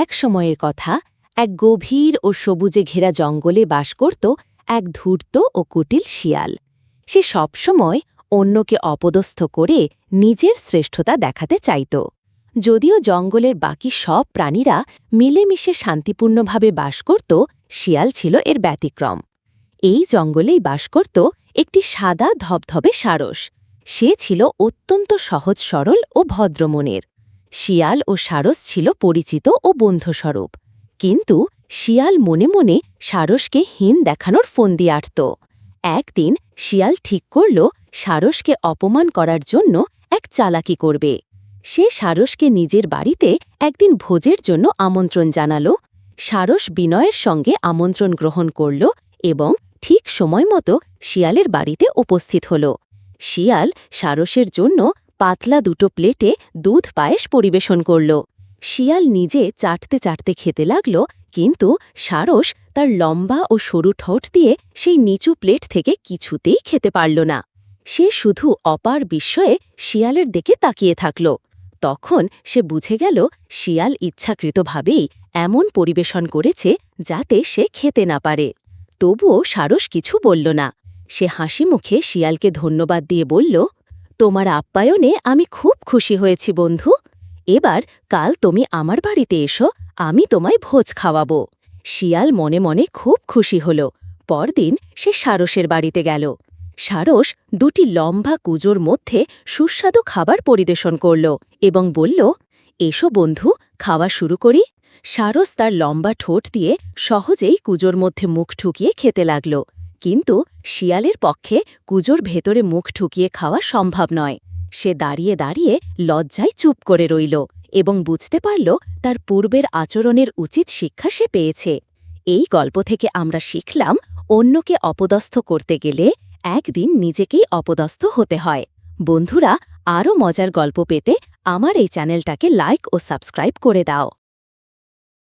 এক সময়ের কথা, এক গভীর ও সবুজে ঘেরা জঙ্গলে বাস করত এক ধূর্ত ও কুটিল শিয়াল। সে সবসময় অন্যকে অপদস্থ করে নিজের শ্রেষ্ঠতা দেখাতে চাইত। যদিও জঙ্গলের বাকি সব প্রাণীরা মিলেমিশে শান্তিপূর্ণভাবে বাস করত, শিয়াল ছিল এর ব্যতিক্রম। এই জঙ্গলেই বাস করত একটি সাদা ধবধবে সারস। সে ছিল অত্যন্ত সহজ সরল ও ভদ্রমনের। শিয়াল ও সারস ছিল পরিচিত ও বন্ধুস্বরূপ। কিন্তু শিয়াল মনে মনে সারসকে হীন দেখানোর ফন্দি আটত। একদিন শিয়াল ঠিক করল, সারসকে অপমান করার জন্য এক চালাকি করবে। সে সারসকে নিজের বাড়িতে একদিন ভোজের জন্য আমন্ত্রণ জানাল। সারস বিনয়ের সঙ্গে আমন্ত্রণ গ্রহণ করল এবং ঠিক সময় মতো শিয়ালের বাড়িতে উপস্থিত হল। শিয়াল সারসের জন্য পাতলা দুটো প্লেটে দুধ পায়েস পরিবেশন করল। শিয়াল নিজে চাটতে চাটতে খেতে লাগল, কিন্তু সারস তার লম্বা ও সরু ঠোঁট দিয়ে সেই নিচু প্লেট থেকে কিছুতেই খেতে পারল না। সে শুধু অপার বিস্ময়ে শিয়ালের দিকে তাকিয়ে থাকল। তখন সে বুঝে গেল, শিয়াল ইচ্ছাকৃতভাবেই এমন পরিবেশন করেছে যাতে সে খেতে না পারে। তবুও সারস কিছু বলল না। সে হাসি মুখে শিয়ালকে ধন্যবাদ দিয়ে বলল তোমার আপ্যায়নে আমি খুব খুশি হয়েছি, বন্ধু। এবার কাল তুমি আমার বাড়িতে এসো, আমি তোমায় ভোজ খাওয়াবো। শিয়াল মনে মনে খুব খুশি হল। পরদিন সে সারসের বাড়িতে গেল। সারস দুটি লম্বা কুজোর মধ্যে সুস্বাদু খাবার পরিবেশন করল এবং বলল, এসো বন্ধু, খাওয়া শুরু করি। সারস তার লম্বা ঠোঁট দিয়ে সহজেই কুজোর মধ্যে মুখ ঠুকিয়ে খেতে লাগল। কিন্তু শিয়ালের পক্ষে কুজোর ভেতরে মুখ ঠুকিয়ে খাওয়া সম্ভব নয়। সে দাঁড়িয়ে দাঁড়িয়ে লজ্জায় চুপ করে রইল এবং বুঝতে পারল তার পূর্বের আচরণের উচিত শিক্ষা সে পেয়েছে। এই গল্প থেকে আমরা শিখলাম অন্যকে অপদস্থ করতে গেলে একদিন নিজেকেই অপদস্থ হতে হয়। বন্ধুরা, আরও মজার গল্প পেতে আমার এই চ্যানেলটাকে লাইক ও সাবস্ক্রাইব করে দাও।